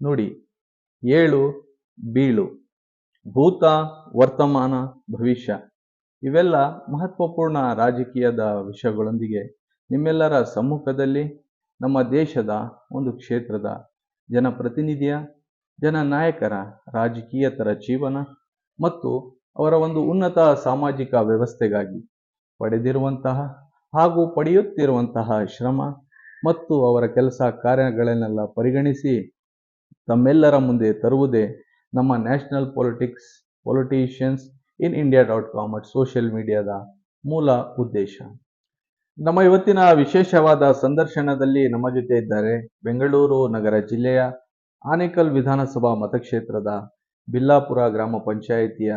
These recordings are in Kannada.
ನುಡಿ, ಏಳು, ಬೀಳು, ಭೂತ, ವರ್ತಮಾನ, ಭವಿಷ್ಯ. ಇವೆಲ್ಲ ಮಹತ್ವಪೂರ್ಣ ರಾಜಕೀಯದ ವಿಷಯಗಳೊಂದಿಗೆ ನಿಮ್ಮೆಲ್ಲರ ಸಮ್ಮುಖದಲ್ಲಿ ನಮ್ಮ ದೇಶದ ಒಂದು ಕ್ಷೇತ್ರದ ಜನಪ್ರತಿನಿಧಿಯ, ಜನನಾಯಕರ ರಾಜಕೀಯತರ ಜೀವನ ಮತ್ತು ಅವರ ಒಂದು ಉನ್ನತ ಸಾಮಾಜಿಕ ವ್ಯವಸ್ಥೆಗಾಗಿ ಪಡೆದಿರುವಂತಹ ಹಾಗೂ ಪಡೆಯುತ್ತಿರುವಂತಹ ಶ್ರಮ ಮತ್ತು ಅವರ ಕೆಲಸ ಕಾರ್ಯಗಳನ್ನೆಲ್ಲ ಪರಿಗಣಿಸಿ ತಮ್ಮೆಲ್ಲರ ಮುಂದೆ ತರುವುದೇ ನಮ್ಮ national politics politicians in India dot com at social ಮೀಡಿಯಾದ ಮೂಲ ಉದ್ದೇಶ. ನಮ್ಮ ಇವತ್ತಿನ ವಿಶೇಷವಾದ ಸಂದರ್ಶನದಲ್ಲಿ ನಮ್ಮ ಜೊತೆ ಇದ್ದಾರೆ ಬೆಂಗಳೂರು ನಗರ ಜಿಲ್ಲೆಯ ಆನೇಕಲ್ ವಿಧಾನಸಭಾ ಮತಕ್ಷೇತ್ರದ ಬಿಲ್ಲಾಪುರ ಗ್ರಾಮ ಪಂಚಾಯಿತಿಯ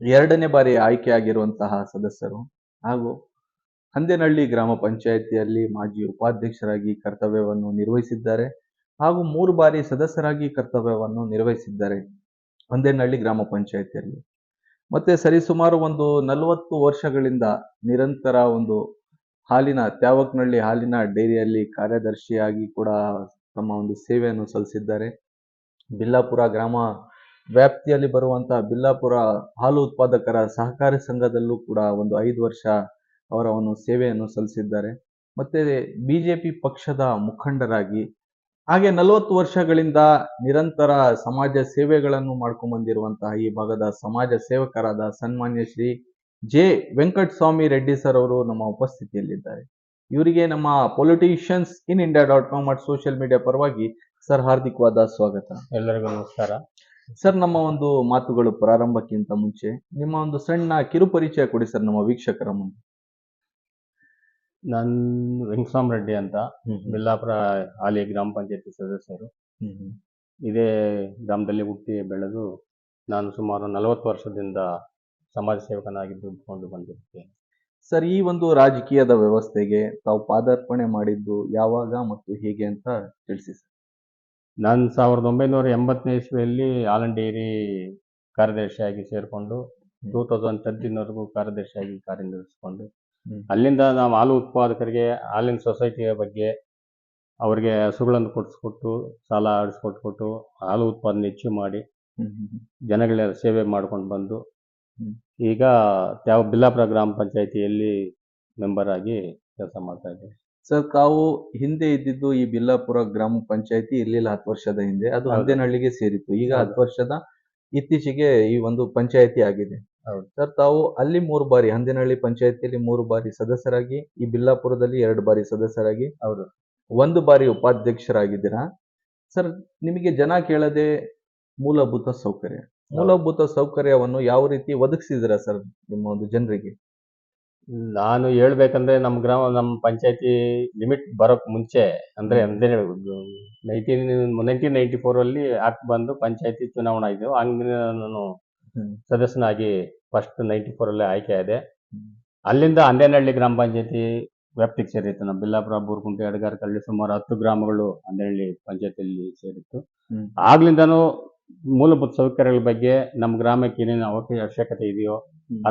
ಎರಡನೇ ಬಾರಿ ಆಯ್ಕೆಯಾಗಿರುವಂತಹ ಸದಸ್ಯರು ಹಾಗೂ ಹಂದೇನಹಳ್ಳಿ ಗ್ರಾಮ ಪಂಚಾಯಿತಿಯಲ್ಲಿ ಮಾಜಿ ಉಪಾಧ್ಯಕ್ಷರಾಗಿ ಕರ್ತವ್ಯವನ್ನು ನಿರ್ವಹಿಸಿದ್ದಾರೆ. ಹಾಗೂ ಮೂರು ಬಾರಿ ಸದಸ್ಯರಾಗಿ ಕರ್ತವ್ಯವನ್ನು ನಿರ್ವಹಿಸಿದ್ದಾರೆ. ಒಂದೇನಹಳ್ಳಿ ಗ್ರಾಮ ಪಂಚಾಯಿತಿಯಲ್ಲಿ. ಮತ್ತೆ ಸರಿಸುಮಾರು ಒಂದು ನಲವತ್ತು ವರ್ಷಗಳಿಂದ ನಿರಂತರ ಒಂದು ಹಾಲಿನ ತ್ಯಾವಕ್ನಹಳ್ಳಿ ಹಾಲಿನ ಡೈರಿಯಲ್ಲಿ ಕಾರ್ಯದರ್ಶಿಯಾಗಿ ಕೂಡ ತಮ್ಮ ಒಂದು ಸೇವೆಯನ್ನು ಸಲ್ಲಿಸಿದ್ದಾರೆ. ಬಿಲ್ಲಾಪುರ ಗ್ರಾಮ ವ್ಯಾಪ್ತಿಯಲ್ಲಿ ಬರುವಂತಹ ಬಿಲ್ಲಾಪುರ ಹಾಲು ಉತ್ಪಾದಕರ ಸಹಕಾರಿ ಸಂಘದಲ್ಲೂ ಕೂಡ ಒಂದು ಐದು ವರ್ಷ ಅವರ ಒಂದು ಸೇವೆಯನ್ನು ಸಲ್ಲಿಸಿದ್ದಾರೆ. ಮತ್ತೆ ಬಿಜೆಪಿ ಪಕ್ಷದ ಮುಖಂಡರಾಗಿ ಹಾಗೆ ನಲವತ್ತು ವರ್ಷಗಳಿಂದ ನಿರಂತರ ಸಮಾಜ ಸೇವೆಗಳನ್ನು ಮಾಡ್ಕೊಂಡು ಬಂದಿರುವಂತಹ ಈ ಭಾಗದ ಸಮಾಜ ಸೇವಕರಾದ ಸನ್ಮಾನ್ಯ ಶ್ರೀ ಜೆ ವೆಂಕಟಸ್ವಾಮಿ ರೆಡ್ಡಿ ಸರ್ ಅವರು ನಮ್ಮ ಉಪಸ್ಥಿತಿಯಲ್ಲಿದ್ದಾರೆ. ಇವರಿಗೆ ನಮ್ಮ politicians in India dot com ಮತ್ತು ಸೋಷಿಯಲ್ ಮೀಡಿಯಾ ಪರವಾಗಿ ಸರ್ ಹಾರ್ದಿಕವಾದ ಸ್ವಾಗತ. ಎಲ್ಲರಿಗೂ ನಮಸ್ಕಾರ. ಸರ್ ನಮ್ಮ ಒಂದು ಮಾತುಗಳು ಪ್ರಾರಂಭಕ್ಕಿಂತ ಮುಂಚೆ ನಿಮ್ಮ ಒಂದು ಸಣ್ಣ ಕಿರುಪರಿಚಯ ಕೊಡಿ ಸರ್ ನಮ್ಮ ವೀಕ್ಷಕರ ಮುಂದೆ. ನಾನು ವೆಂಕಟರಾಮ್ ರೆಡ್ಡಿ ಅಂತ ಬಿಲ್ಲಾಪುರ ಹಾಲಿ ಗ್ರಾಮ ಪಂಚಾಯತಿ ಸದಸ್ಯರು. ಇದೇ ಗ್ರಾಮದಲ್ಲಿ ಹುಟ್ಟಿ ಬೆಳೆದು ನಾನು ಸುಮಾರು ನಲವತ್ತು ವರ್ಷದಿಂದ ಸಮಾಜ ಸೇವಕನಾಗಿ ದುಡ್ಕೊಂಡು ಬಂದಿರ್ತೇನೆ ಸರ್ ಈ ಒಂದು ರಾಜಕೀಯದ ವ್ಯವಸ್ಥೆಗೆ ತಾವು ಪಾದಾರ್ಪಣೆ ಮಾಡಿದ್ದು ಯಾವಾಗ ಮತ್ತು ಹೇಗೆ ಅಂತ ತಿಳಿಸಿ ಸರ್. ನಾನು ಸಾವಿರದ ಒಂಬೈನೂರ ಎಂಬತ್ತನೇ ಇಸ್ವಿಯಲ್ಲಿ ಆಲನ್ ಡೇರಿ ಕಾರ್ಯದರ್ಶಿಯಾಗಿ ಸೇರಿಕೊಂಡು ಟೂ ತೌಸಂಡ್ ತರ್ಟೀನ್ವರೆಗೂ ಕಾರ್ಯದರ್ಶಿಯಾಗಿ ಕಾರ್ಯನಿರ್ವಹಿಸಿಕೊಂಡು. ಅಲ್ಲಿಂದ ನಾವು ಹಾಲು ಉತ್ಪಾದಕರಿಗೆ ಹಾಲಿನ ಸೊಸೈಟಿಯ ಬಗ್ಗೆ ಅವರಿಗೆ ಹಸುಗಳನ್ನು ಕೊಡಿಸ್ಕೊಟ್ಟು ಸಾಲ ಆಡಿಸ್ಕೊಟ್ಬಿಟ್ಟು ಹಾಲು ಉತ್ಪಾದನೆ ಹೆಚ್ಚು ಮಾಡಿ ಜನಗಳ ಸೇವೆ ಮಾಡ್ಕೊಂಡು ಬಂದು ಈಗ ಯಾವ ಬಿಲ್ಲಾಪುರ ಗ್ರಾಮ ಪಂಚಾಯಿತಿಯಲ್ಲಿ ಮೆಂಬರ್ ಆಗಿ ಕೆಲಸ ಮಾಡ್ತಾ ಇದ್ದೀವಿ. ಸರ್ ತಾವು ಹಿಂದೆ ಇದ್ದಿದ್ದು ಈ ಬಿಲ್ಲಾಪುರ ಗ್ರಾಮ ಪಂಚಾಯತಿ ಇರ್ಲಿಲ್ಲ ಹತ್ತು ವರ್ಷದ ಹಿಂದೆ. ಅದು ಹೌದು. ಹಂದೇನಹಳ್ಳಿಗೆ ಸೇರಿತ್ತು. ಈಗ. ಹತ್ತು ವರ್ಷದ ಇತ್ತೀಚೆಗೆ ಈ ಒಂದು ಪಂಚಾಯತಿ ಆಗಿದೆ. ಹೌದು. ಸರ್ ತಾವು ಅಲ್ಲಿ ಮೂರು ಬಾರಿ ಹಂದಿನಹಳ್ಳಿ ಪಂಚಾಯತಿಯಲ್ಲಿ ಮೂರು ಬಾರಿ ಸದಸ್ಯರಾಗಿ ಈ ಬಿಲ್ಲಾಪುರದಲ್ಲಿ ಎರಡು ಬಾರಿ ಸದಸ್ಯರಾಗಿ ಹೌದು. ಒಂದು ಬಾರಿ ಉಪಾಧ್ಯಕ್ಷರಾಗಿದ್ದೀರಾ? ಸರ್ ನಿಮಗೆ ಜನ ಕೇಳದೆ ಮೂಲಭೂತ ಸೌಕರ್ಯ. ಮೂಲಭೂತ ಸೌಕರ್ಯವನ್ನು ಯಾವ ರೀತಿ ಒದಗಿಸಿದಿರಾ ಸರ್ ನಿಮ್ಮ ಒಂದು ಜನರಿಗೆ? ನಾನು ಹೇಳ್ಬೇಕಂದ್ರೆ ನಮ್ಮ ಗ್ರಾಮ ನಮ್ಮ ಪಂಚಾಯತಿ ಲಿಮಿಟ್ ಬರೋಕ್ ಮುಂಚೆ ಅಂದ್ರೆ ಅಂದ್ರೆ ನೈನ್ಟೀನ್ ನೈನ್ಟೀನ್ ನೈನ್ಟಿ ಫೋರ್ ಅಲ್ಲಿ ಆಕ್ಟ್ ಬಂದು ಪಂಚಾಯತಿ ಚುನಾವಣೆ ಆಯ್ತು. ಹಂಗಿನ ನಾನು ಸದಸ್ಯನಾಗಿ ಫಸ್ಟ್ ನೈನ್ಟಿ ಫೋರ್ ಅಲ್ಲಿ ಆಯ್ಕೆ ಆದೆ. ಅಲ್ಲಿಂದ ಅಂದೇನಹಳ್ಳಿ ಗ್ರಾಮ ಪಂಚಾಯತಿ ವ್ಯಾಪ್ತಿಗೆ ಸೇರಿತ್ತು. ನಮ್ಮ ಬಿಲ್ಲಾಪುರ ಬೂರ್ಕುಂಟೆ ಅಡಗಾರಕಳ್ಳಿ ಸುಮಾರು ಹತ್ತು ಗ್ರಾಮಗಳು ಅಂದೇನಹಳ್ಳಿ ಪಂಚಾಯತಿಯಲ್ಲಿ ಸೇರಿತ್ತು. ಆಗ್ಲಿಂದನೂ ಮೂಲಭೂತ ಸೌಕರ್ಯಗಳ ಬಗ್ಗೆ ನಮ್ಮ ಗ್ರಾಮಕ್ಕೆ ಏನೇನು ಅವಶ್ಯ ಅವಶ್ಯಕತೆ ಇದೆಯೋ ಹ್ಮ್.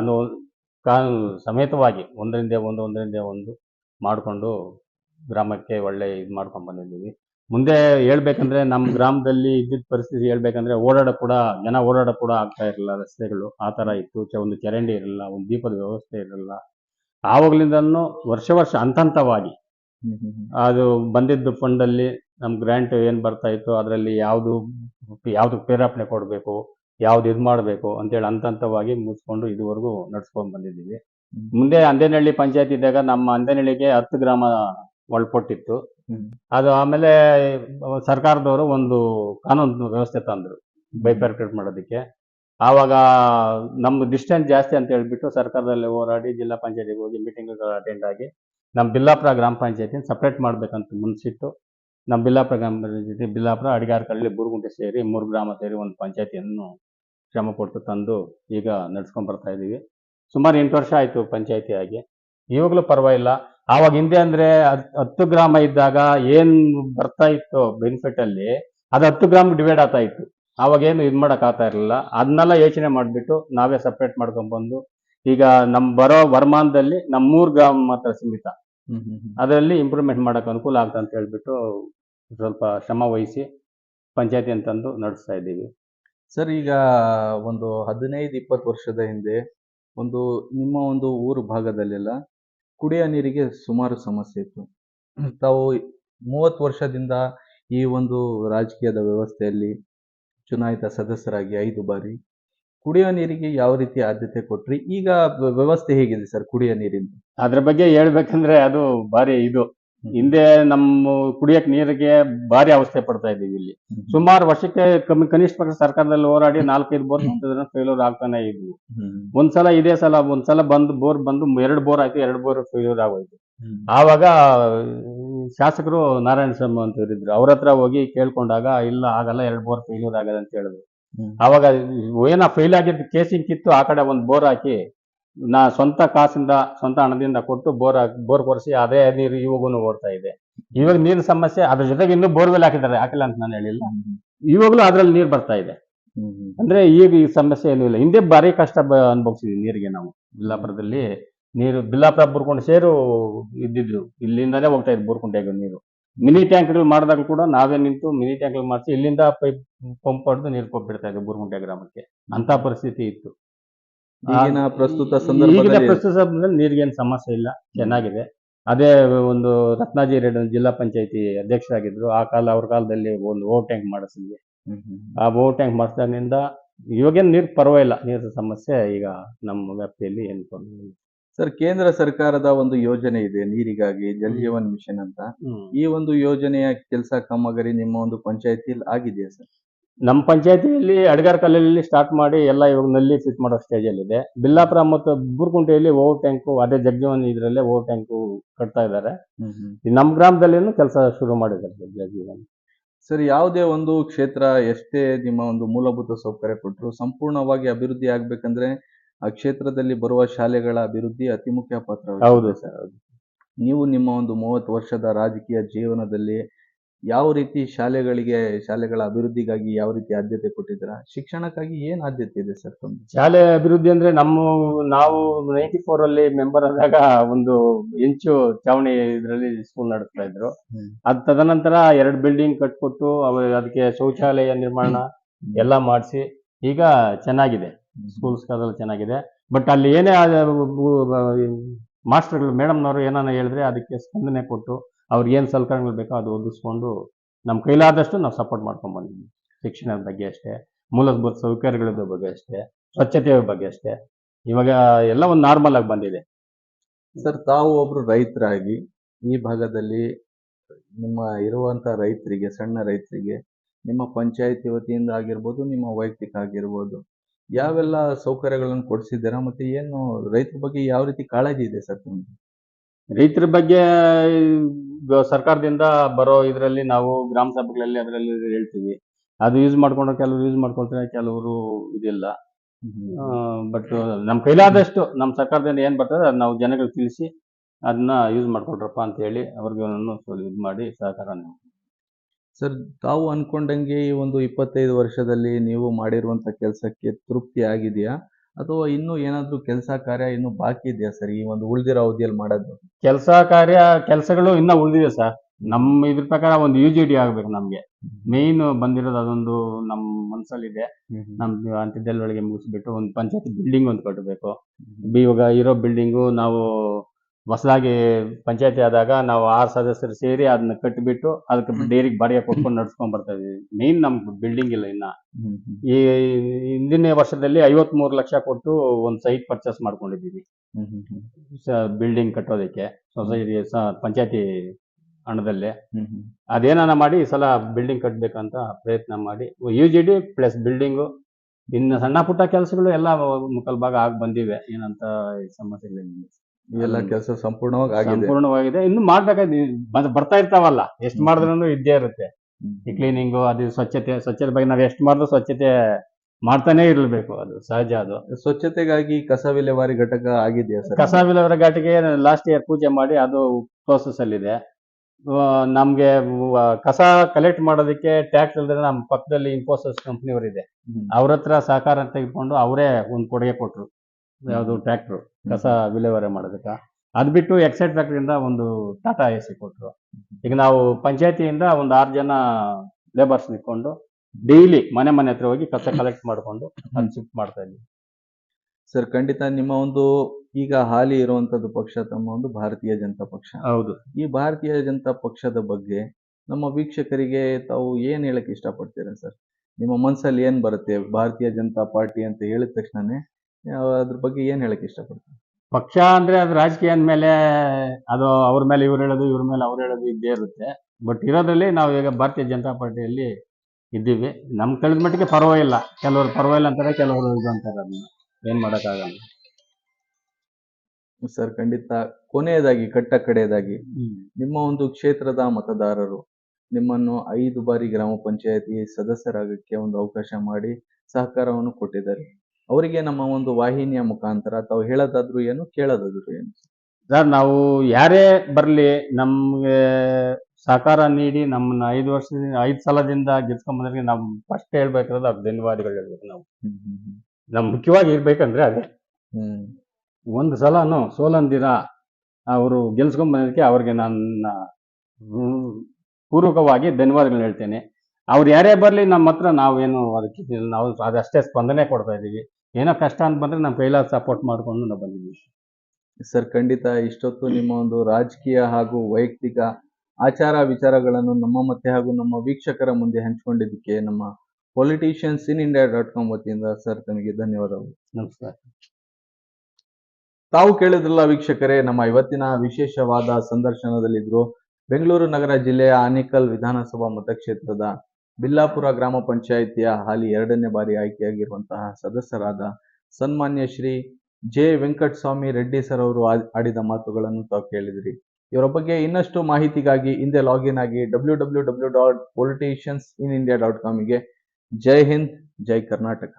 ಕಾನೂನು ಸಮೇತವಾಗಿ ಒಂದರಿಂದ ಒಂದು ಒಂದರಿಂದ ಒಂದು ಮಾಡಿಕೊಂಡು ಗ್ರಾಮಕ್ಕೆ ಒಳ್ಳೆ ಇದು ಮಾಡ್ಕೊಂಡು ಬಂದಿದ್ದೀವಿ. ಮುಂದೆ ಹೇಳ್ಬೇಕಂದ್ರೆ ನಮ್ಮ ಗ್ರಾಮದಲ್ಲಿ ಇದ್ದಿದ್ದ ಪರಿಸ್ಥಿತಿ ಹೇಳ್ಬೇಕಂದ್ರೆ ಓಡಾಡೋ ಕೂಡ, ಜನ ಓಡಾಡೋ ಕೂಡ ಆಗ್ತಾ ಇರಲಿಲ್ಲ. ರಸ್ತೆಗಳು ಆ ಥರ ಇತ್ತು. ಒಂದು ಚರಂಡಿ ಇರಲಿಲ್ಲ ಒಂದು ದೀಪದ ವ್ಯವಸ್ಥೆ ಇರಲಿಲ್ಲ ಆವಾಗಲಿಂದನು ವರ್ಷ ವರ್ಷ ಹಂತ ಹಂತವಾಗಿ. ಅದು ಬಂದಿದ್ದು ಫಂಡಲ್ಲಿ ನಮ್ಮ ಗ್ರ್ಯಾಂಟ್ ಏನು ಬರ್ತಾ ಇತ್ತು, ಅದರಲ್ಲಿ ಯಾವುದು, ಯಾವ್ದು ಪ್ರೇರೇಪಣೆ ಕೊಡಬೇಕು ಯಾವ್ದು ಇದು ಮಾಡಬೇಕು ಅಂತೇಳಿ ಹಂತ ಹಂತವಾಗಿ ಮುಗಿಸ್ಕೊಂಡು ಇದುವರೆಗೂ ನಡ್ಸ್ಕೊಂಡು ಬಂದಿದ್ದೀವಿ. ಮುಂದೆ ಅಂದೇನಹಳ್ಳಿ ಪಂಚಾಯತ್ ಇದ್ದಾಗ ನಮ್ಮ ಅಂದೇನಹಳ್ಳಿಗೆ ಹತ್ತು ಗ್ರಾಮ ಒಳಪಟ್ಟಿತ್ತು ಅದು ಆಮೇಲೆ ಸರ್ಕಾರದವರು ಒಂದು ಕಾನೂನು ವ್ಯವಸ್ಥೆ ತಂದರು ಬೈಫರ್ಕೇಟ್ ಮಾಡೋದಕ್ಕೆ. ಆವಾಗ ನಮ್ಮ ಡಿಸ್ಟೆನ್ಸ್ ಜಾಸ್ತಿ ಅಂತ ಹೇಳ್ಬಿಟ್ಟು ಸರ್ಕಾರದಲ್ಲಿ ಹೋರಾಡಿ ಜಿಲ್ಲಾ ಪಂಚಾಯತಿಗೆ ಹೋಗಿ ಮೀಟಿಂಗ್ ಅಟೆಂಡ್ ಆಗಿ ನಮ್ಮ ಬಿಲ್ಲಾಪುರ ಗ್ರಾಮ ಪಂಚಾಯತಿನ ಸಪ್ರೇಟ್ ಮಾಡ್ಬೇಕಂತ ಮುನ್ಸಿಟ್ಟು ನಮ್ಮ ಬಿಲ್ಲಾಪುರ ಗ್ರಾಮ ಪಂಚಾಯತಿ ಬಿಲ್ಲಾಪುರ ಅಡಿಗಾರಕಳ್ಳಿ ಬೂರುಗುಂಟೆ ಸೇರಿ ಮೂರು ಗ್ರಾಮ ಸೇರಿ ಒಂದು ಪಂಚಾಯತಿಯನ್ನು ಶ್ರಮ ಕೊಟ್ಟು ತಂದು ಈಗ ನಡ್ಸ್ಕೊಂಡ್ ಬರ್ತಾ ಇದ್ದೀವಿ ಸುಮಾರು ಎಂಟು ವರ್ಷ ಆಯಿತು ಪಂಚಾಯತಿ ಆಗಿ. ಇವಾಗಲೂ ಪರವಾಗಿಲ್ಲ. ಆವಾಗ ಹಿಂದೆ ಅಂದ್ರೆ ಹತ್- ಹತ್ತು ಗ್ರಾಮ ಇದ್ದಾಗ ಏನು ಬರ್ತಾ ಇತ್ತು ಬೆನಿಫಿಟ್ ಅಲ್ಲಿ ಅದು ಹತ್ತು ಗ್ರಾಮ್ ಡಿವೈಡ್ ಆಗ್ತಾ ಇತ್ತು. ಏನು ಇದು ಮಾಡೋಕೆ ಆಗ್ತಾ ಇರಲಿಲ್ಲ. ಅದನ್ನೆಲ್ಲ ಯೋಚನೆ ಮಾಡಿಬಿಟ್ಟು ನಾವೇ ಸಪ್ರೇಟ್ ಮಾಡ್ಕೊಂಡ್ಬಂದು ಈಗ ನಮ್ಮ ಬರೋ ವರಮಾನದಲ್ಲಿ ನಮ್ಮ ಮೂರು ಗ್ರಾಮ ಮಾತ್ರ ಸೀಮಿತ. ಹ್ಮ್ ಹ್ಮ್ ಹ್ಮ್. ಅದರಲ್ಲಿ ಇಂಪ್ರೂವ್ಮೆಂಟ್ ಮಾಡಕ್ ಅನುಕೂಲ ಆಗ್ತದೆ ಅಂತ ಹೇಳ್ಬಿಟ್ಟು ಸ್ವಲ್ಪ ಶ್ರಮ ವಹಿಸಿ ಪಂಚಾಯತಿ ಅಂತಂದು ನಡೆಸ್ತಾ ಇದ್ದೀವಿ ಸರ್ ಈಗ ಒಂದು ಹದಿನೈದು ಇಪ್ಪತ್ತು ವರ್ಷದ ಹಿಂದೆ ಒಂದು ನಿಮ್ಮ ಒಂದು ಊರು ಭಾಗದಲ್ಲೆಲ್ಲ ಕುಡಿಯ ನೀರಿಗೆ ಸುಮಾರು ಸಮಸ್ಯೆ ಇತ್ತು ತಾವು ಮೂವತ್ತು ವರ್ಷದಿಂದ ಈ ಒಂದು ರಾಜಕೀಯದ ವ್ಯವಸ್ಥೆಯಲ್ಲಿ ಚುನಾಯಿತ ಸದಸ್ಯರಾಗಿ ಐದು ಬಾರಿ ಕುಡಿಯೋ ನೀರಿಗೆ ಯಾವ ರೀತಿ ಆದ್ಯತೆ ಕೊಟ್ರಿ? ಈಗ ವ್ಯವಸ್ಥೆ ಹೇಗಿದೆ ಸರ್ ಕುಡಿಯೋ ನೀರಿಂದ? ಅದ್ರ ಬಗ್ಗೆ ಹೇಳ್ಬೇಕಂದ್ರೆ ಅದು ಭಾರಿ ಇದು. ಹಿಂದೆ ನಮ್ಮ ಕುಡಿಯಕ್ ನೀರಿಗೆ ಭಾರಿ ಅವಸ್ಥೆ ಪಡ್ತಾ ಇದೀವಿ ಇಲ್ಲಿ. ಸುಮಾರು ವರ್ಷಕ್ಕೆ ಕಮ್ಮಿ ಕನಿಷ್ಠ ಪಕ್ಷ ಸರ್ಕಾರದಲ್ಲಿ ಹೋರಾಡಿ ನಾಲ್ಕೈದು ಬೋರ್ ಫೇಲ್ಯೂರ್ ಆಗ್ತಾನೆ ಇದ್ವು. ಒಂದ್ಸಲ ಇದೇ ಸಲ ಒಂದ್ಸಲ ಬಂದು ಬೋರ್ ಬಂದು ಎರಡು ಬೋರ್ ಆಯ್ತು ಎರಡು ಬೋರ್ ಫೇಲ್ಯೂರ್ ಆಗೋಯ್ತು. ಆವಾಗ ಶಾಸಕರು ನಾರಾಯಣ ಸ್ವಾಮಿ ಅಂತ ಹೇಳಿದ್ರು ಅವ್ರ ಹತ್ರ ಹೋಗಿ ಕೇಳ್ಕೊಂಡಾಗ ಇಲ್ಲ ಆಗಲ್ಲ ಎರಡು ಬೋರ್ ಫೇಲ್ಯೂರ್ ಆಗದ ಅಂತ ಹೇಳಿದ್ರು. ಹ್ಮ್. ಏನ ಫೇಲ್ ಆಗಿದ್ದ ಕೇಸಿಂಗ್ ಕಿತ್ತು ಆ ಕಡೆ ಒಂದು ಬೋರ್ ಹಾಕಿ ನಾ ಸ್ವಂತ ಕಾಸಿಂದ ಸ್ವಂತ ಹಣದಿಂದ ಕೊಟ್ಟು ಬೋರ್ ಹಾಕಿ ಬೋರ್ ಕೊರೆಸಿ ಅದೇ ನೀರು ಇವಾಗೂ ಓಡ್ತಾ ಇದೆ. ಇವಾಗ ನೀರಿನ ಸಮಸ್ಯೆ ಅದ್ರ ಜೊತೆಗೆ ಇನ್ನೂ ಬೋರ್ವೆಲ್ ಹಾಕಿದ್ದಾರೆ ಹಾಕಿಲ್ಲ ಅಂತ ನಾನು ಹೇಳಿಲ್ಲ. ಇವಾಗಲೂ ಅದ್ರಲ್ಲಿ ನೀರು ಬರ್ತಾ ಇದೆ. ಅಂದ್ರೆ ಈಗ ಈ ಸಮಸ್ಯೆ ಏನೂ ಇಲ್ಲ. ಹಿಂದೆ ಭಾರಿ ಕಷ್ಟ ಅನುಭವಿಸಿದ್ವಿ ನೀರಿಗೆ ನಾವು ಬಿಲ್ಲಾಪುರದಲ್ಲಿ. ನೀರು ಬಿಲ್ಲಾಪುರ ಬುರ್ಕೊಂಡು ಸೇರು ಇದ್ದಿದ್ರು. ಇಲ್ಲಿಂದಾನೇ ಹೋಗ್ತಾ ಇದ್ದು ಬುರ್ಕುಂಟೆಗೆ ನೀರು. ಮಿನಿ ಟ್ಯಾಂಕ್ಗಳು ಮಾಡಿದಾಗ ಕೂಡ ನಾವೇ ನಿಂತು ಮಿನಿ ಟ್ಯಾಂಕ್ಗಳು ಮಾಡಿಸಿ ಇಲ್ಲಿಂದ ಪೈಪ್ ಪಂಪ್ ಹೊಡೆದು ನೀರು ಕೊಟ್ಬಿಡ್ತಾ ಇದ್ವಿ ಬೂರ್ಗುಂಟೆ ಗ್ರಾಮಕ್ಕೆ. ಅಂತ ಪರಿಸ್ಥಿತಿ ಇತ್ತು. ಈಗಿನ ಪ್ರಸ್ತುತ ಈಗಿನ ಪ್ರಸ್ತುತ ಸಂದರ್ಭದಲ್ಲಿ ನೀರಿಗೇನು ಸಮಸ್ಯೆ ಇಲ್ಲ ಚೆನ್ನಾಗಿದೆ. ಅದೇ ಒಂದು ರತ್ನಾಜಿ ರೆಡ್ಡಿ ಜಿಲ್ಲಾ ಪಂಚಾಯತಿ ಅಧ್ಯಕ್ಷರಾಗಿದ್ರು. ಆ ಕಾಲ ಅವ್ರ ಕಾಲದಲ್ಲಿ ಒಂದು ಓವರ್ ಟ್ಯಾಂಕ್ ಮಾಡಿಸಿದ್ವಿ. ಆ ಓವರ್ ಟ್ಯಾಂಕ್ ಮಾಡಿಸಿದಾಗಿನಿಂದ ಇವಾಗೇನು ನೀರು ಪರವಾಗಿಲ್ಲ. ನೀರಿನ ಸಮಸ್ಯೆ ಈಗ ನಮ್ಮ ವ್ಯಾಪ್ತಿಯಲ್ಲಿ ಏನು ತೊಂದರೆ ಇಲ್ಲ. ಸರ್ ಕೇಂದ್ರ ಸರ್ಕಾರದ ಒಂದು ಯೋಜನೆ ಇದೆ ನೀರಿಗಾಗಿ ಜಲ್ ಜೀವನ್ ಮಿಷನ್ ಅಂತ. ಈ ಒಂದು ಯೋಜನೆಯ ಕೆಲಸ ಕಾಮಗಾರಿ ನಿಮ್ಮ ಒಂದು ಪಂಚಾಯತಿಯಲ್ಲಿ ಆಗಿದೆಯಾ ಸರ್? ನಮ್ಮ ಪಂಚಾಯತಿಯಲ್ಲಿ ಅಡ್ಗಾರ್ ಕಲ್ಲಲ್ಲಿ ಸ್ಟಾರ್ಟ್ ಮಾಡಿ ಎಲ್ಲ ಇವಾಗ ನಲ್ಲಿ ಫಿಟ್ ಮಾಡೋ ಸ್ಟೇಜಲ್ಲಿ ಇದೆ. ಬಿಲ್ಲಾಪುರ ಮತ್ತು ಬೂರ್ಕುಂಟೆಯಲ್ಲಿ ಓವರ್ ಟ್ಯಾಂಕು ಅದೇ ಜಗ್ಜೀವನ್ ಇದರಲ್ಲೇ ಓವರ್ ಟ್ಯಾಂಕು ಕಟ್ತಾ ಇದ್ದಾರೆ. ನಮ್ಮ ಗ್ರಾಮದಲ್ಲಿನೂ ಕೆಲಸ ಶುರು ಮಾಡಿದ್ದಾರೆ ಜಗ್ಜೀವನ್ ಸರ್ ಯಾವುದೇ ಒಂದು ಕ್ಷೇತ್ರ ಎಷ್ಟೇ ನಿಮ್ಮ ಒಂದು ಮೂಲಭೂತ ಸೌಕರ್ಯ ಕೊಟ್ಟರು ಸಂಪೂರ್ಣವಾಗಿ ಅಭಿವೃದ್ಧಿ ಆಗ್ಬೇಕಂದ್ರೆ ಆ ಕ್ಷೇತ್ರದಲ್ಲಿ ಬರುವ ಶಾಲೆಗಳ ಅಭಿವೃದ್ಧಿ ಅತಿ ಮುಖ್ಯ ಪಾತ್ರ ಹೌದು ಸರ್. ಹೌದು. ನೀವು ನಿಮ್ಮ ಒಂದು ಮೂವತ್ತು ವರ್ಷದ ರಾಜಕೀಯ ಜೀವನದಲ್ಲಿ ಯಾವ ರೀತಿ ಶಾಲೆಗಳಿಗೆ ಶಾಲೆಗಳ ಅಭಿವೃದ್ಧಿಗಾಗಿ ಯಾವ ರೀತಿ ಆದ್ಯತೆ ಕೊಟ್ಟಿದ್ದೀರಾ? ಶಿಕ್ಷಣಕ್ಕಾಗಿ ಏನ್ ಆದ್ಯತೆ ಇದೆ ಸರ್ ಶಾಲೆ ಅಭಿವೃದ್ಧಿ ಅಂದ್ರೆ ನಮ್ಮ ನಾವು ನೈಂಟಿ ಫೋರ್ ಅಲ್ಲಿ ಮೆಂಬರ್ ಆದಾಗ ಒಂದು ಇಂಚು ಚಾವಣಿ ಇದರಲ್ಲಿ ಸ್ಕೂಲ್ ನಡೆಸ್ತಾ ಇದ್ರು. ಹ್ಮ್. ಅದ್ ತದನಂತರ ಎರಡು ಬಿಲ್ಡಿಂಗ್ ಕಟ್ಕೊಟ್ಟು ಅವ ಅದಕ್ಕೆ ಶೌಚಾಲಯ ನಿರ್ಮಾಣ ಎಲ್ಲ ಮಾಡಿಸಿ ಈಗ ಚೆನ್ನಾಗಿದೆ. ಸ್ಕೂಲ್ಸ್ ಅದೆಲ್ಲ ಚೆನ್ನಾಗಿದೆ. ಬಟ್ ಅಲ್ಲಿ ಏನೇ ಮಾಸ್ಟರ್ಗಳು ಮೇಡಮ್ನವರು ಏನಾನ ಹೇಳಿದ್ರೆ ಅದಕ್ಕೆ ಸ್ಪಂದನೆ ಕೊಟ್ಟು ಅವ್ರಿಗೆ ಏನು ಸಲಕರಣೆಗಳು ಬೇಕೋ ಅದು ಒದಗಿಸ್ಕೊಂಡು ನಮ್ಮ ಕೈಲಾದಷ್ಟು ನಾವು ಸಪೋರ್ಟ್ ಮಾಡ್ಕೊಂಡ್ ಬಂದಿದ್ವಿ ಶಿಕ್ಷಣದ ಬಗ್ಗೆ ಅಷ್ಟೇ ಮೂಲಭೂತ ಸೌಕರ್ಯಗಳ ಬಗ್ಗೆ ಅಷ್ಟೇ ಸ್ವಚ್ಛತೆಯ ಬಗ್ಗೆ ಅಷ್ಟೇ. ಇವಾಗ ಎಲ್ಲ ಒಂದು ನಾರ್ಮಲ್ ಆಗಿ ಬಂದಿದೆ. ಸರ್ ತಾವು ಒಬ್ರು ರೈತರಾಗಿ ಈ ಭಾಗದಲ್ಲಿ ನಿಮ್ಮ ಇರುವಂತ ರೈತರಿಗೆ ಸಣ್ಣ ರೈತರಿಗೆ ನಿಮ್ಮ ಪಂಚಾಯತಿ ವತಿಯಿಂದ ಆಗಿರ್ಬೋದು ನಿಮ್ಮ ವೈಯಕ್ತಿಕ ಆಗಿರ್ಬೋದು ಯಾವೆಲ್ಲ ಸೌಕರ್ಯಗಳನ್ನು ಕೊಡಿಸಿದ್ದೀರಾ ಮತ್ತೆ ಏನು ರೈತರ ಬಗ್ಗೆ ಯಾವ ರೀತಿ ಕಾಳಜಿ ಇದೆ ಸರ್ ನಿಮ್ಗೆ ರೈತರ ಬಗ್ಗೆ ಗ- ಸರ್ಕಾರದಿಂದ ಬರೋ ಇದರಲ್ಲಿ ನಾವು ಗ್ರಾಮ ಸಭೆಗಳಲ್ಲಿ ಅದರಲ್ಲಿ ಹೇಳ್ತೀವಿ. ಅದು ಯೂಸ್ ಮಾಡ್ಕೊಂಡ್ರೆ ಕೆಲವರು ಯೂಸ್ ಮಾಡ್ಕೊಳ್ತಾರೆ ಕೆಲವರು ಇದಿಲ್ಲ. ಬಟ್ ನಮ್ಮ ಕೈಲಾದಷ್ಟು ನಮ್ಮ ಸರ್ಕಾರದಿಂದ ಏನು ಬರ್ತದೆ ಅದು ನಾವು ಜನಗಳಿಗೆ ತಿಳಿಸಿ ಅದನ್ನ ಯೂಸ್ ಮಾಡ್ಕೊಳ್ರಪ್ಪ ಅಂತ ಹೇಳಿ ಅವ್ರಿಗೆ ಇದು ಮಾಡಿ ಸಹಕಾರ ನೀಡ್ತೀವಿ. ಸರ್ ತಾವು ಅನ್ಕೊಂಡಂಗೆ ಈ ಒಂದು ಇಪ್ಪತ್ತೈದು ವರ್ಷದಲ್ಲಿ ನೀವು ಮಾಡಿರುವಂಥ ಕೆಲಸಕ್ಕೆ ತೃಪ್ತಿ ಆಗಿದೆಯಾ ಅಥವಾ ಇನ್ನೂ ಏನಾದರೂ ಕೆಲಸ ಕಾರ್ಯ ಇನ್ನೂ ಬಾಕಿ ಇದೆಯಾ ಸರ್ ಈ ಒಂದು ಉಳಿದಿರೋ ಅವಧಿಯಲ್ಲಿ ಮಾಡೋದು? ಕೆಲಸ ಕಾರ್ಯ ಕೆಲಸಗಳು ಇನ್ನೂ ಉಳಿದಿದೆ ಸರ್. ನಮ್ಮ ಇದ್ರ ಪ್ರಕಾರ ಒಂದು ಯು ಜಿ ಡಿ ಆಗ್ಬೇಕು ನಮ್ಗೆ. ಮೇನ್ ಬಂದಿರೋದು ಅದೊಂದು ನಮ್ಮ ನಮ್ ನಮ್ಮ ಅಂತ್ಯದಲ್ಲೊಳಗೆ ಮುಗಿಸ್ಬಿಟ್ಟು ಒಂದು ಪಂಚಾಯತ್ ಬಿಲ್ಡಿಂಗ್ ಒಂದು ಕಟ್ಟಬೇಕು. ಇವಾಗ ಇರೋ ಬಿಲ್ಡಿಂಗು ನಾವು ಹೊಸದಾಗಿ ಪಂಚಾಯತಿ ಆದಾಗ ನಾವು ಆರು ಸದಸ್ಯರು ಸೇರಿ ಅದನ್ನ ಕಟ್ಟಿಬಿಟ್ಟು ಅದಕ್ಕೆ ಡೈರಿಗೆ ಬಾಡಿಗೆ ಕೊಟ್ಕೊಂಡು ನಡ್ಸ್ಕೊಂಡ್ ಬರ್ತಾ ಇದೀವಿ. ಮೇನ್ ನಮ್ಗೆ ಬಿಲ್ಡಿಂಗ್ ಇಲ್ಲ ಇನ್ನ. ಈ ಹಿಂದಿನ ವರ್ಷದಲ್ಲಿ ಐವತ್ಮೂರು ಲಕ್ಷ ಕೊಟ್ಟು ಒಂದು ಸೈಟ್ ಪರ್ಚೇಸ್ ಮಾಡ್ಕೊಂಡಿದ್ದೀವಿ. ಬಿಲ್ಡಿಂಗ್ ಕಟ್ಟೋದಕ್ಕೆ ಸೊಸೈಟಿ ಪಂಚಾಯತಿ ಹಣದಲ್ಲಿ. ಅದೇನಾನ ಮಾಡಿ ಈ ಸಲ ಬಿಲ್ಡಿಂಗ್ ಕಟ್ಟಬೇಕಂತ ಪ್ರಯತ್ನ ಮಾಡಿ U G D plus building ಇನ್ನು ಸಣ್ಣ ಪುಟ್ಟ ಕೆಲಸಗಳು ಎಲ್ಲ ಮುಕ್ಕಲ್ ಭಾಗ ಆಗಿ ಬಂದಿವೆ. ಏನಂತ ಸಮಸ್ಯೆಗಳಿಲ್ಲ. ಎಲ್ಲ ಕೆಲಸ ಸಂಪೂರ್ಣವಾಗಿ ಆಗಿದೆ. ಸಂಪೂರ್ಣವಾಗಿದೆ. ಇನ್ನು ಮಾಡ್ಬೇಕಾದ್ರೆ ಬರ್ತಾ ಇರ್ತಾವಲ್ಲ ಎಷ್ಟು. ಮಾಡಿದ್ರು ಇದ್ದೇ ಇರುತ್ತೆ. ಈ ಕ್ಲೀನಿಂಗು ಅದು ಸ್ವಚ್ಛತೆ ಸ್ವಚ್ಛತೆ ಬಗ್ಗೆ ನಾವು ಎಷ್ಟು ಮಾಡಿದ್ರು ಸ್ವಚ್ಛತೆ ಮಾಡ್ತಾನೆ ಇರಬೇಕು ಅದು ಸಹಜ ಅದು. ಸ್ವಚ್ಛತೆಗಾಗಿ ಕಸ ವಿಲೇವಾರಿ ಘಟಕ ಆಗಿದೆಯಾ ಸರ್? ಕಸ ವಿಲೇವಾರಿ ಘಟಕ ಲಾಸ್ಟ್ ಇಯರ್ ಪೂಜೆ ಮಾಡಿ ಅದು ಪ್ರೋಸೆಸ್ ಅಲ್ಲಿದೆ. ಇದೆ ನಮ್ಗೆ ಕಸ ಕಲೆಕ್ಟ್ ಮಾಡೋದಕ್ಕೆ ಟ್ಯಾಕ್ಸ್ ಇಲ್ದ್ರೆ ನಮ್ಮ ಪಕ್ಕದಲ್ಲಿ ಇನ್ಫೋಸಿಸ್ ಕಂಪ್ನಿಯವರಿದೆ. ಅವ್ರ ಹತ್ರ ಸಹಕಾರ ತೆಗೆದುಕೊಂಡು ಅವರೇ ಒಂದು ಕೊಡುಗೆ ಕೊಟ್ರು. ಯಾವುದು ಟ್ರ್ಯಾಕ್ಟ್ರು ಕಸ ವಿಲೇವಾರಿ ಮಾಡೋದಕ್ಕೆ. ಅದು ಬಿಟ್ಟು ಎಕ್ಸೈಡ್ ಫ್ಯಾಕ್ಟ್ರಿಯಿಂದ ಒಂದು ಟಾಟಾ ಎ ಸಿ ಕೊಟ್ರು. ಈಗ ನಾವು ಪಂಚಾಯತಿಯಿಂದ ಒಂದು ಆರು ಜನ ಲೇಬರ್ಸ್ ನಿಂತ್ಕೊಂಡು ಡೈಲಿ ಮನೆ ಮನೆ ಹತ್ರ ಹೋಗಿ ಕಸ ಕಲೆಕ್ಟ್ ಮಾಡಿಕೊಂಡು ಅದನ್ನ ಶಿಫ್ಟ್ ಮಾಡ್ತಾ ಇದ್ವಿ. ಸರ್ ಖಂಡಿತ ನಿಮ್ಮ ಒಂದು ಈಗ ಹಾಲಿ ಇರುವಂತದ್ದು ಪಕ್ಷ ತಮ್ಮ ಒಂದು ಭಾರತೀಯ ಜನತಾ ಪಕ್ಷ. ಹೌದು. ಈ ಭಾರತೀಯ ಜನತಾ ಪಕ್ಷದ ಬಗ್ಗೆ ನಮ್ಮ ವೀಕ್ಷಕರಿಗೆ ತಾವು ಏನ್ ಹೇಳಕ್ ಇಷ್ಟಪಡ್ತೀರಾ ಸರ್? ನಿಮ್ಮ ಮನ್ಸಲ್ಲಿ ಏನ್ ಬರುತ್ತೆ? ಭಾರತೀಯ ಜನತಾ ಪಾರ್ಟಿ ಅಂತ ಹೇಳಿದ ತಕ್ಷಣನೇ ಅದ್ರ ಬಗ್ಗೆ ಏನ್ ಹೇಳಕ್ ಇಷ್ಟಪಡ್ತೀನಿ ಪಕ್ಷ ಅಂದ್ರೆ ಅದು ರಾಜಕೀಯ ಅಂದಮೇಲೆ ಅದು ಅವ್ರ ಮೇಲೆ ಇವ್ರು ಹೇಳೋದು ಇವ್ರ ಮೇಲೆ ಅವ್ರು ಹೇಳೋದು ಇದ್ದೇ ಇರುತ್ತೆ. ಬಟ್ ಇರೋದ್ರಲ್ಲಿ ನಾವು ಈಗ ಭಾರತೀಯ ಜನತಾ ಪಾರ್ಟಿಯಲ್ಲಿ ಇದ್ದೀವಿ. ನಮ್ ಕಳೆದ ಮಟ್ಟಿಗೆ ಪರವಾಗಿಲ್ಲ. ಕೆಲವರು ಪರವಾಗಿಲ್ಲ ಅಂತಾರೆ ಕೆಲವರು ಇದು ಅಂತಾರೆ ಅದನ್ನ. ಏನ್ ಮಾಡೋಕ್ಕಾಗಲ್ಲ. ಸರ್ ಖಂಡಿತ ಕೊನೆಯದಾಗಿ ಕಟ್ಟ ಕಡೆಯದಾಗಿ ನಿಮ್ಮ ಒಂದು ಕ್ಷೇತ್ರದ ಮತದಾರರು ನಿಮ್ಮನ್ನು ಐದು ಬಾರಿ ಗ್ರಾಮ ಪಂಚಾಯತಿ ಸದಸ್ಯರಾಗಕ್ಕೆ ಒಂದು ಅವಕಾಶ ಮಾಡಿ ಸಹಕಾರವನ್ನು ಕೊಟ್ಟಿದ್ದಾರೆ. ಅವರಿಗೆ ನಮ್ಮ ಒಂದು ವಾಹಿನಿಯ ಮುಖಾಂತರ ತಾವು ಹೇಳೋದಾದ್ರು ಏನು ಕೇಳೋದಾದ್ರು ಏನು? ಸರ್ ನಾವು ಯಾರೇ ಬರಲಿ ನಮಗೆ ಸಹಕಾರ ನೀಡಿ ನಮ್ಮನ್ನ ಐದು ವರ್ಷದಿಂದ ಐದು ಸಲದಿಂದ ಗೆದ್ಕೊಂಬಂದ್ರೆ ನಾವು ಫಸ್ಟ್ ಹೇಳ್ಬೇಕಾದ್ರೆ ಅದು ಧನ್ಯವಾದಗಳು ಹೇಳ್ಬೇಕು ನಾವು. ಹ್ಮ್ ಹ್ಮ್ ಹ್ಮ್. ನಮ್ ಮುಖ್ಯವಾಗಿ ಇರ್ಬೇಕಂದ್ರೆ ಅದೇ. ಹ್ಮ್. ಒಂದು ಸಲನು ಸೋಲಂದಿರ ಅವರು ಗೆಲ್ಸ್ಕೊಂಡ್ ಬಂದಕ್ಕೆ ಅವ್ರಿಗೆ ನನ್ನ ಪೂರ್ವಕವಾಗಿ ಧನ್ಯವಾದಗಳು ಹೇಳ್ತೇನೆ. ಅವ್ರು ಯಾರೇ ಬರಲಿ ನಮ್ಮ ಹತ್ರ ನಾವೇನು ಅದಕ್ಕೆ ನಾವು ಅದಷ್ಟೇ ಸ್ಪಂದನೆ ಕೊಡ್ತಾ ಇದ್ದೀವಿ ಏನೋ ಕಷ್ಟ ಅಂತ ಬಂದ್ರೆ ನಮ್ಮ ಕೈಲಾದ ಸಪೋರ್ಟ್ ಮಾಡ್ಕೊಂಡು ನಾವು ಬಂದಿದ್ದೀವಿ ಸರ್ ಖಂಡಿತ ಇಷ್ಟೊತ್ತು ನಿಮ್ಮ ಒಂದು ರಾಜಕೀಯ ಹಾಗೂ ವೈಯಕ್ತಿಕ ಆಚಾರ ವಿಚಾರಗಳನ್ನು ನಮ್ಮ ಮತ್ತೆ ಹಾಗೂ ನಮ್ಮ ವೀಕ್ಷಕರ ಮುಂದೆ ಹಂಚಿಕೊಂಡಿದ್ದಕ್ಕೆ ನಮ್ಮ politicians in India dot com ವತಿಯಿಂದ ಸರ್ ತಮಗೆ ಧನ್ಯವಾದಗಳು. ನಮಸ್ಕಾರ. ತಾವು ಕೇಳಿದ್ರಲ್ಲ ವೀಕ್ಷಕರೇ ನಮ್ಮ ಇವತ್ತಿನ ವಿಶೇಷವಾದ ಸಂದರ್ಶನದಲ್ಲಿದ್ರು ಬೆಂಗಳೂರು ನಗರ ಜಿಲ್ಲೆಯ ಆನೇಕಲ್ ವಿಧಾನಸಭಾ ಮತಕ್ಷೇತ್ರದ ಬಿಲ್ಲಾಪುರ ಗ್ರಾಮ ಪಂಚಾಯಿತಿಯ ಹಾಲಿ ಎರಡನೇ ಬಾರಿ ಆಯ್ಕೆಯಾಗಿರುವಂತಹ ಸದಸ್ಯರಾದ ಸನ್ಮಾನ್ಯ ಶ್ರೀ ಜೆ ವೆಂಕಟಸ್ವಾಮಿ ರೆಡ್ಡಿ ಸರ್ ಅವರು ಆಡಿದ ಮಾತುಗಳನ್ನು ತಾವು ಕೇಳಿದ್ರಿ. ಇವರ ಬಗ್ಗೆ ಇನ್ನಷ್ಟು ಮಾಹಿತಿಗಾಗಿ ಹಿಂದೆ ಲಾಗಿನ್ ಆಗಿ W W W dot politicians in India dot ಕಾಮಿಗೆ. ಜೈ ಹಿಂದ್, ಜೈ ಕರ್ನಾಟಕ.